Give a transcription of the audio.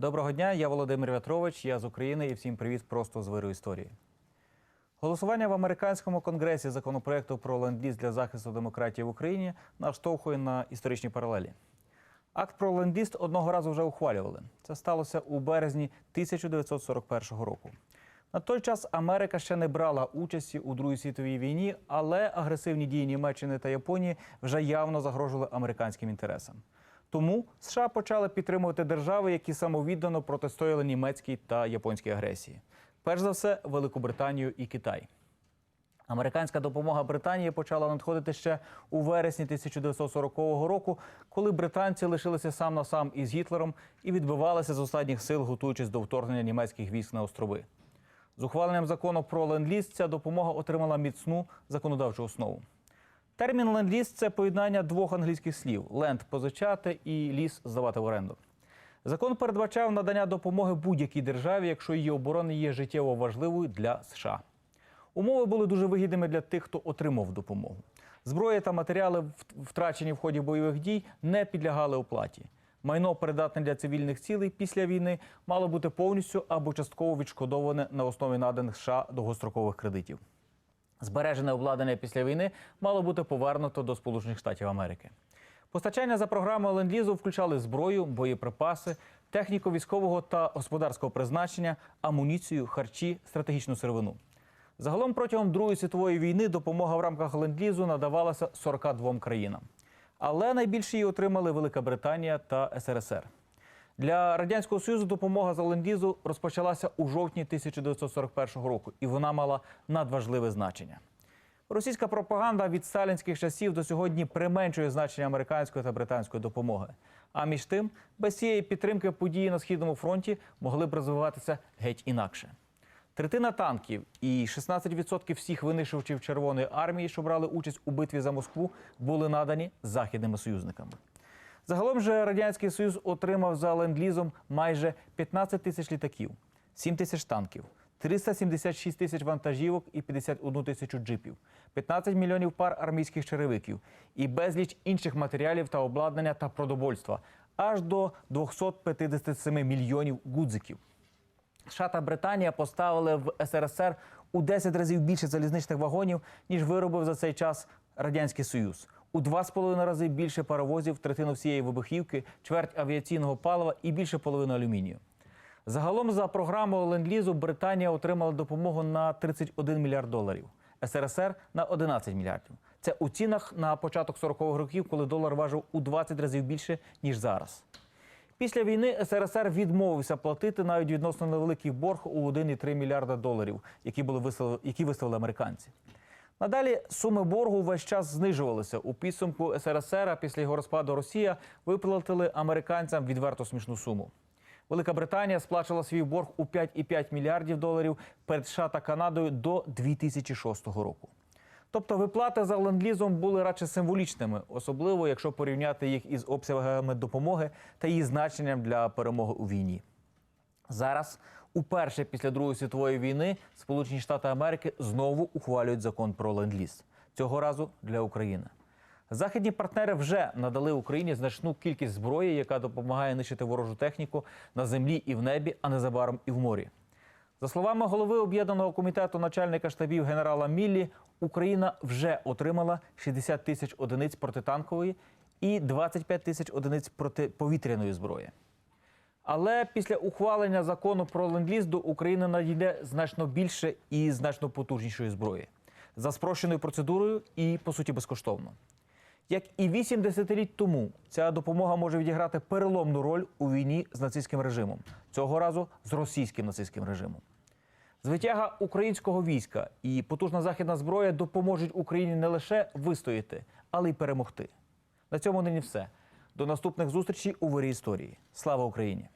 Доброго дня, я Володимир Вятрович, я з України і всім привіт просто з виру історії. Голосування в американському конгресі законопроекту про ленд-ліз для захисту демократії в Україні наштовхує на історичні паралелі. Акт про ленд-ліз одного разу вже ухвалювали. Це сталося у березні 1941 року. На той час Америка ще не брала участі у Другій світовій війні, але агресивні дії Німеччини та Японії вже явно загрожували американським інтересам. Тому США почали підтримувати держави, які самовіддано протистояли німецькій та японській агресії. Перш за все, Велику Британію і Китай. Американська допомога Британії почала надходити ще у вересні 1940 року, коли британці лишилися сам на сам із Гітлером і відбивалися з останніх сил, готуючись до вторгнення німецьких військ на острови. З ухваленням закону про ленд-ліз ця допомога отримала міцну законодавчу основу. Термін ленд-ліз – це поєднання двох англійських слів: ленд позичати і ліс здавати в оренду. Закон передбачав надання допомоги будь-якій державі, якщо її оборона є життєво важливою для США. Умови були дуже вигідними для тих, хто отримав допомогу. Зброя та матеріали, втрачені в ході бойових дій, не підлягали оплаті. Майно, придатне для цивільних цілей після війни, мало бути повністю або частково відшкодоване на основі наданих США довгострокових кредитів. Збережене обладнання після війни мало бути повернуто до Сполучених Штатів Америки. Постачання за програмою ленд-лізу включали зброю, боєприпаси, техніку військового та господарського призначення, амуніцію, харчі, стратегічну сировину. Загалом протягом Другої світової війни допомога в рамках ленд-лізу надавалася 42 країнам. Але найбільше її отримали Велика Британія та СРСР. Для радянського союзу допомога за ленд-лізу розпочалася у жовтні 1941 року, і вона мала надважливе значення. Російська пропаганда від сталінських часів до сьогодні применшує значення американської та британської допомоги. А між тим, без цієї підтримки події на східному фронті могли б розвиватися геть інакше. Третина танків і 16% всіх винищувачів Червоної армії, що брали участь у битві за Москву, були надані західними союзниками. Загалом же радянський союз отримав за ленд-лізом майже 15 тисяч літаків, 7 тисяч танків, 376 тисяч вантажівок і 51 тисячу джипів, 15 мільйонів пар армійських черевиків і безліч інших матеріалів та обладнання та продовольства, аж до 257 мільйонів гудзиків. США та Британія поставили в СРСР у 10 разів більше залізничних вагонів, ніж виробив за цей час Радянський Союз. У два з половиною рази більше паровозів, третину всієї вибухівки, чверть авіаційного палива і більше половини алюмінію. Загалом за програмою ленд-лізу Британія отримала допомогу на 31 мільярд доларів, СРСР на 11 мільярдів. Це у цінах на початок 40-х років, коли долар важив у 20 разів більше ніж зараз. Після війни СРСР відмовився платити навіть відносно невеликий борг у 1,3 мільярда доларів, які були виставили, які виставили американці. Надалі суми боргу весь час знижувалися. У підсумку СРСР після його розпаду Росія виплатили американцям відверто смішну суму. Велика Британія сплачувала свій борг у 5,5 мільярдів доларів перед США та Канадою до 2006 року. Тобто виплати за ленд-лізом були радше символічними, особливо якщо порівняти їх із обсягами допомоги та її значенням для перемоги у війні. Зараз, уперше після Другої світової війни, Сполучені Штати Америки знову ухвалюють закон про ленд-ліз. Цього разу для України. Західні партнери вже надали Україні значну кількість зброї, яка допомагає нищити ворожу техніку на землі і в небі, а незабаром і в морі. За словами голови об'єднаного комітету начальника штабів генерала Міллі, Україна вже отримала 60 тисяч одиниць протитанкової і 25 тисяч одиниць протиповітряної зброї. Але після ухвалення закону про ленд-ліз до України надійде значно більше і значно потужнішої зброї за спрощеною процедурою і по суті безкоштовно. Як і 8 десятиліть тому, ця допомога може відіграти переломну роль у війні з нацистським режимом, цього разу з російським нацистським режимом. Звитяга українського війська і потужна західна зброя допоможуть Україні не лише вистояти, але й перемогти. На цьому нині все. До наступних зустрічей у вирі історії. Слава Україні!